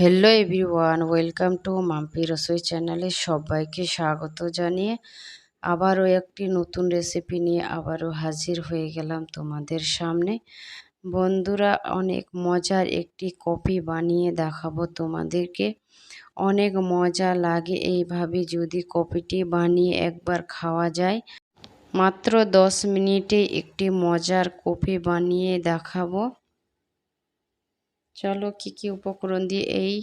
Hello everyone welcome to Mampi Rasoi চ্যানেলে সবাইকে স্বাগত জানিয়ে আবারও একটি নতুন রেসিপি নিয়ে আবারও হাজির হয়ে গেলাম তোমাদের সামনে। বন্ধুরা, অনেক মজার একটি কপি বানিয়ে দেখাবো তোমাদেরকে। অনেক মজা লাগে এইভাবে যদি কপিটি বানিয়ে একবার খাওয়া যায়। মাত্র দশ মিনিটে একটি মজার কপি বানিয়ে দেখাবো। চলো কি কি উপকরণ দিয়ে এই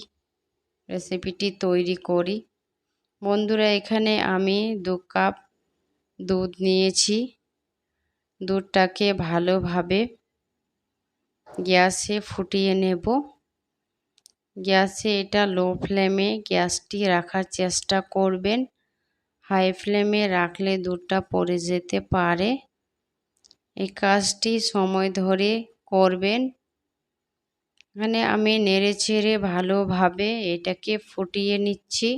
রেসিপিটি তৈরি করি। বন্ধুরা, এখানে আমি দু কাপ দুধ নিয়েছি। দুধটাকে ভালোভাবে গ্যাসে ফুটিয়ে নেব। গ্যাসে এটা লো ফ্লেমে গ্যাসটি রাখার চেষ্টা করবেন। হাই ফ্লেমে রাখলে দুধটা পড়ে যেতে পারে। এই কাজটি সময় ধরে করবেন। এখানে আমি নেড়ে চেড়ে ভালোভাবে এটাকে ফুটিয়ে নিচ্ছি।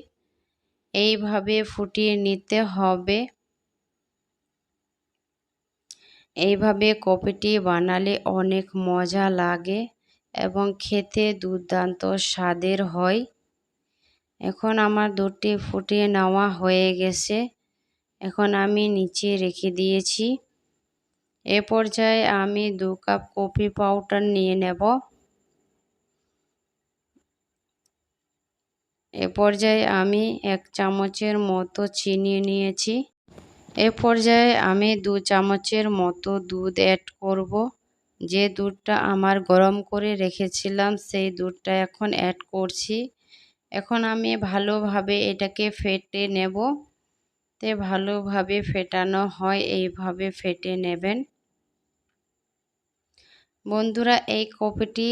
এইভাবে ফুটিয়ে নিতে হবে। এইভাবে কপিটি বানালে অনেক মজা লাগে এবং খেতে দুর্দান্ত স্বাদের হয়। এখন আমার দুধটি ফুটিয়ে নেওয়া হয়ে গেছে। এখন আমি নিচে রেখে দিয়েছি। এ পর্যায়ে আমি দু কাপ কফি পাউডার নিয়ে নেব। এ পর্যায়ে আমি এক চামচের মতো চিনি নিয়েছি। এ পর্যায়ে আমি দু চামচের মতো দুধ অ্যাড করব। যে দুধটা আমার গরম করে রেখেছিলাম, সেই দুধটা এখন অ্যাড করছি। এখন আমি ভালোভাবে এটাকে ফেটে নেব। তে ভালোভাবে ফেটানো হয়, এইভাবে ফেটে নেবেন। বন্ধুরা, এই কফিটি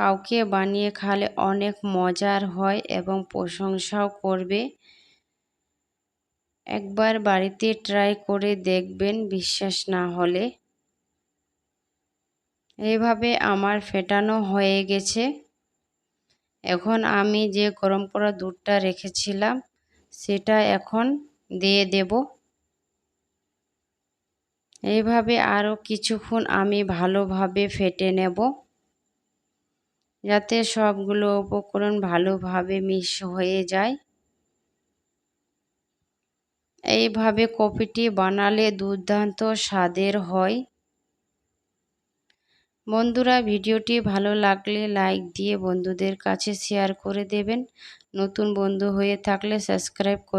কাউকে বানিয়ে খালে অনেক মজার হয় এবং প্রশংসাও করবে। একবার বাড়িতে ট্রাই করে দেখবেন, বিশ্বাস না হলে। এইভাবে আমার ফেটানো হয়ে গেছে। এখন আমি যে গরম করা দুধটা রেখেছিলাম, সেটা এখন দিয়ে দেব। এইভাবে আরও কিছুক্ষণ আমি ভালোভাবে ফেটে নেব। যাতে সবগুলো উপকরণ ভালোভাবে মিশ হয়ে যায়। এইভাবে কপিটি বানালে দুর্দান্ত স্বাদের হয়। বন্ধুরা, ভিডিওটি ভালো লাগলে লাইক দিয়ে বন্ধুদের কাছে শেয়ার করে দেবেন। নতুন বন্ধু হয়ে থাকলে সাবস্ক্রাইব করে